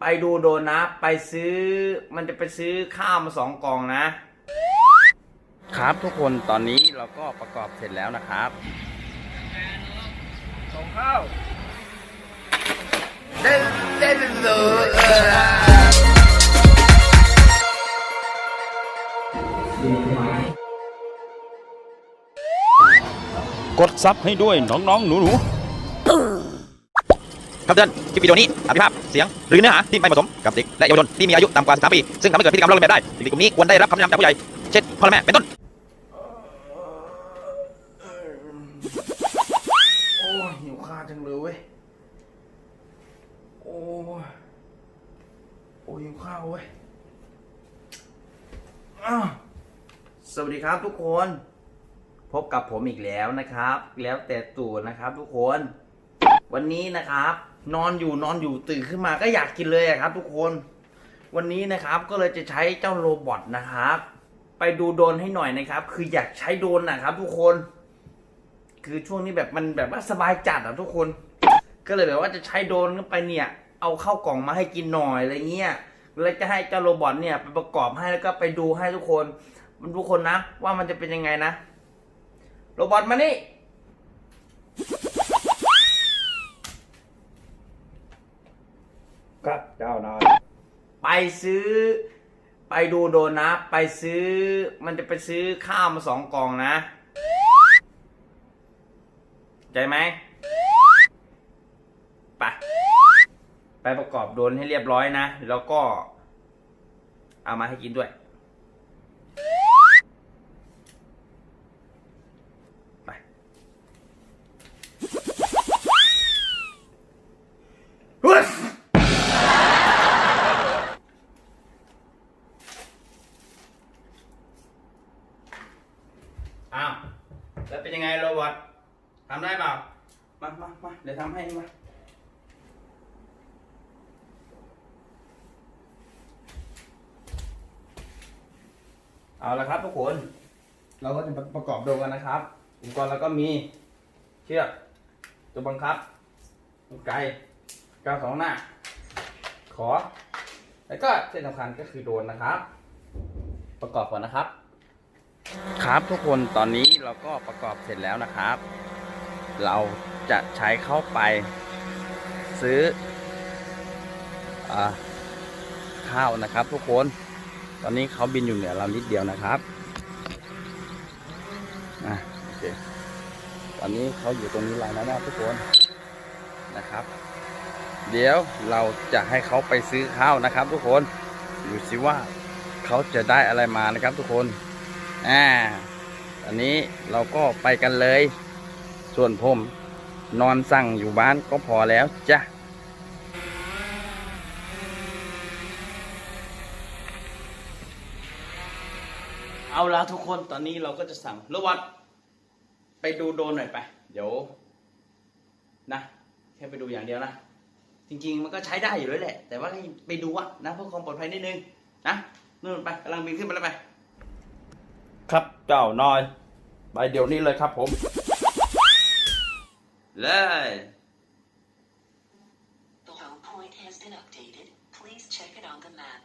ไปดูโดนนะ ไปซื้อ มันจะไปซื้อข้าวมาสองกล่องนะ ครับทุกคนตอนนี้เราก็ประกอบเสร็จแล้วนะครับส่งข้าวกดซับให้ด้วยน้องๆหนูๆคำเตือนคลิปวิดีโอนี้อาจมีภาพ เสียง หรือเนื้อหาที่ไม่เหมาะสมกับเด็กและเยาวชนที่มีอายุต่ำกว่า13ปี ซึ่งทำให้เกิดพฤติกรรมลอกเลียนแบบได้เด็กกลุ่มนี้ควรได้รับคำแนะนำจากผู้ใหญ่ เช่นพ่อและแม่เป็นต้น โอ้ยหิวข้าวจังเลยเว้ย โอ้ยโอ้ยหิวข้าวเว้ยอ้าวสวัสดีครับทุกคน พบกับผมอีกแล้วนะครับ แล้วแต่ตู่นะครับทุกคน วันนี้นะครับ นอนอยู่นอนอยู่ตื่นขึ้นมาก็อยากกินเลยครับ ทุกคน วันนี้นะครับก็เลยจะใช้เจ้าโรบอทนะครับ ไปดูโดนให้หน่อยนะครับ คืออยากใช้โดนนะครับ ทุกคน คือช่วงนี้แบบมันแบบว่าสบายจัดอะทุกคน ก็เลยแบบว่าจะใช้โดนไปเนี่ย เอาเข้ากล่องมาให้กินหน่อยอะไรเงี้ยแล้วจะให้เจ้าโรบอทเนี่ยไปประกอบให้แล้วก็ไปดูให้ทุกคนมันทุกคนนะ ว่ามันจะเป็นยังไงนะ โรบอทมานี่ ครับเจ้านายไปซื้อ ไปดูโดนนะไปซื้อ มันจะไปซื้อข้าวมาสองกล่องนะ ใจไหมไปไปประกอบโดนให้เรียบร้อยนะ แล้วก็ เอามาให้กินด้วย อ้าวแล้วเป็นยังไงโรบอททำได้เปล่ามามามาเดี๋ยวทำให้มาเอาละครับทุกคน เราก็จะประกอบโดรนกันนะครับ อุปกรณ์เราก็มีเชือกตัวบังคับลูกไก่กาวสองหน้า ขอ แล้วก็เส้นสำคัญก็คือโดรนนะครับ ประกอบก่อนนะครับ ครับทุกคนตอนนี้เราก็ประกอบเสร็จแล้วนะครับ เราจะใช้เข้าไปซื้ออข้าวนะครับ ทุกคน ตอนนี้เขาบินอยู่เหนือเรานิดเดียวนะครับอะโอเคตอนนี้เขาอยู่ตรงนี้แล้วนะทุกคนนะครับ เดี๋ยวเราจะให้เขาไปซื้อข้าวนะครับ ทุกคนดูสิว่าเขาจะได้อะไรมานะครับ ทุกคน อ่าอันนี้เราก็ไปกันเลย ส่วนผมนอนสั่งอยู่บ้านก็พอแล้วจ้ะเอาละทุกคนตอนนี้เราก็จะสั่งโรบอทไปดูโดนหน่อยไป เดี๋ยว นะแค่ไปดูอย่างเดียวนะ จริงๆมันก็ใช้ได้อยู่เลยแหละ แต่ว่าให้ไปดูอะนะเพื่อความปลอดภัยนิดนึงนะนู่นไปกำลังบินขึ้นไปแล้วไป เจ้านอยไปเดี๋ยวนี้เลยครับผม เลย The low point has been updated. Please check it on the map.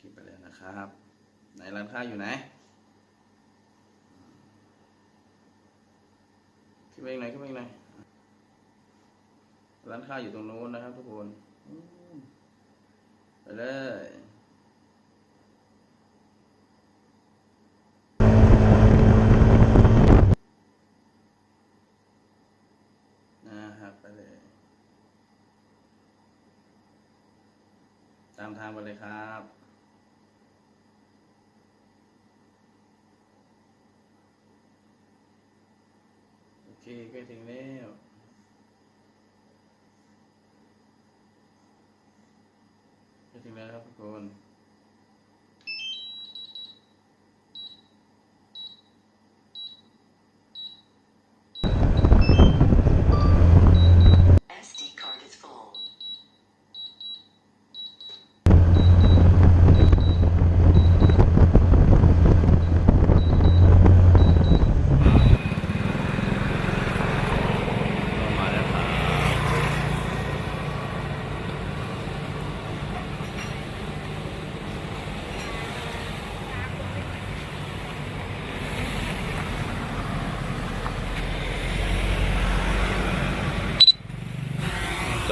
ขึ้นไปแล้วนะครับ ไหนร้านค้าอยู่ไหนขึ้นไปอีกหน่อยขึ้นไปอีกหน่อย ร้านค้าอยู่ตรงโน้นนะครับทุกคนไปเลยนะครับไปเลย ตามทางไปเลยครับโอเคใกล้ถึงแล้ว ใกล้ถึงแล้วครับทุกคน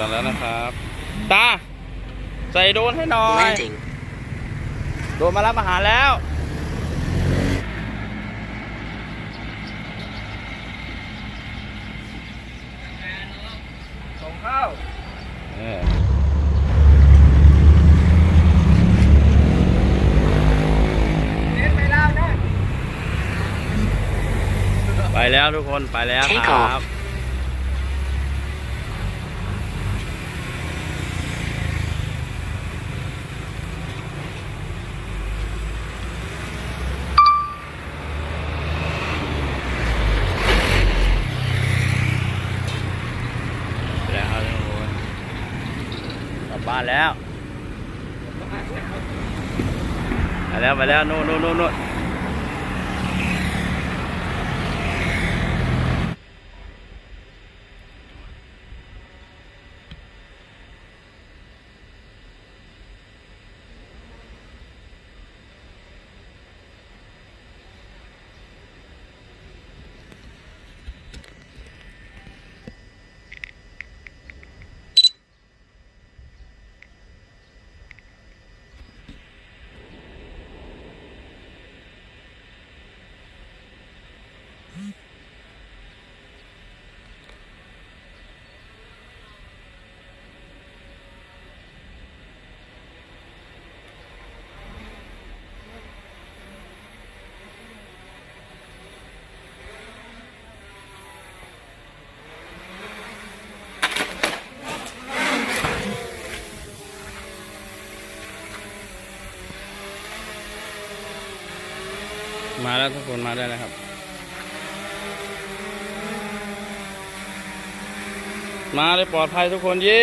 อนแล้วนะครับ ตา ใส่โดรนให้หน่อย Landing. โดรนมารับอาหารแล้วส่งข้าวเออไปแล้วทุกคนไปแล้ว Take ครับ off. ไปแล้วครับทุกคนกลั บ้านแล้ว ไปแล้วไปแล้วนู่นนู่นนู่น แล้วทุกคนมาได้แล้วครับมาเลยปลอดภัยทุกคนเย้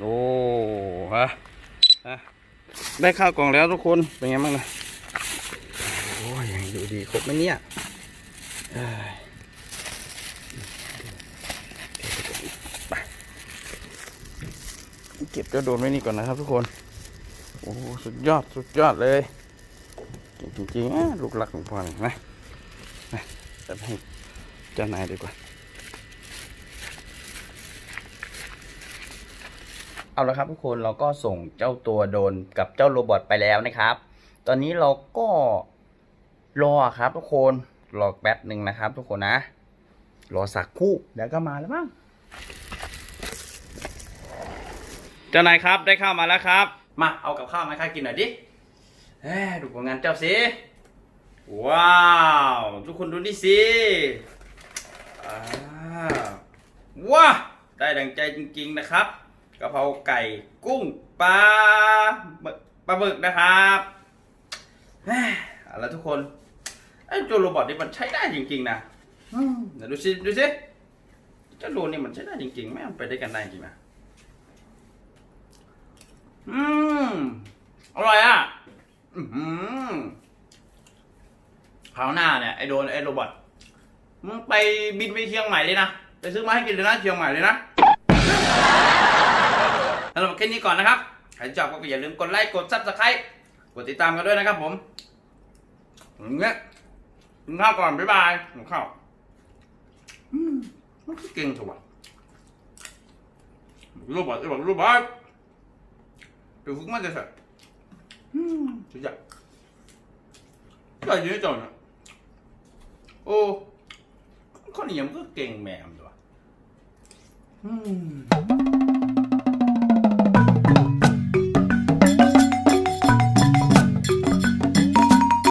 โอ้ฮะได้ข้าวกล่องแล้วทุกคนเป็นไงบ้างนะโอ้ยยังอยู่ดีครบไหมเนี่ยเอ้ย เก็บเจ้าโดนไว้นี่ก่อนนะครับทุกคน โอ้โหสุดยอดสุดยอดเลยเก่งจริงๆอะลูกรักของพ่อนี่นะนะจะให้เจ้านายดีกว่า เอาละครับทุกคนเราก็ส่งเจ้าตัวโดนกับเจ้าโรบอทไปแล้วนะครับ ตอนนี้เราก็รอครับทุกคนรอแป๊บหนึ่งนะครับ ทุกคนนะ รอสักครู่เดี๋ยวก็มาแล้วมั้ง จ้านายครับได้ข้าวมาแล้วครับ มาเอากับข้าวมาให้ข้ากินหน่อยดิเอ้ดูผลงานเจ้าสิ ว้าว ทุกคนดูนี่สิว้าได้ดังใจจริงๆนะครับกะเพราไก่กุ้งปลาปลาหมึกนะครับเฮ้อาละทุกคนไอ้จโรบอทนี่มันใช้ได้จริง ๆ นะเดี๋ยวดูสิดูสิเจ้าโรนี่มันใช้ได้จริงๆแม่งไปได้กันได้จริงนะ อืมอร่อยอะอือหือคราวหน้าเนี่ยไอโดนไอโรบอทมึงไปบินไปเชียงใหม่เลยนะ ไปซื้อมาให้กินเลยนะเชียงใหม่เลยนะสำหรับแค่นี้ก่อนนะครับ ใครชอบก็อย่าลืมกดไลค์ กดซับสไครต์กดติดตามกันด้วยนะครับผมอย่างเงี้ยกินข้าวก่อน บ๊ายบายกินข้าวอืมมันคือเก่งจังวะโรบอทไอโรบอทโรบอ ท 그 흑만 대사. 음, 진짜. 야, 얘 있잖아. 어, 컨이 연극 갱 매함도. 음.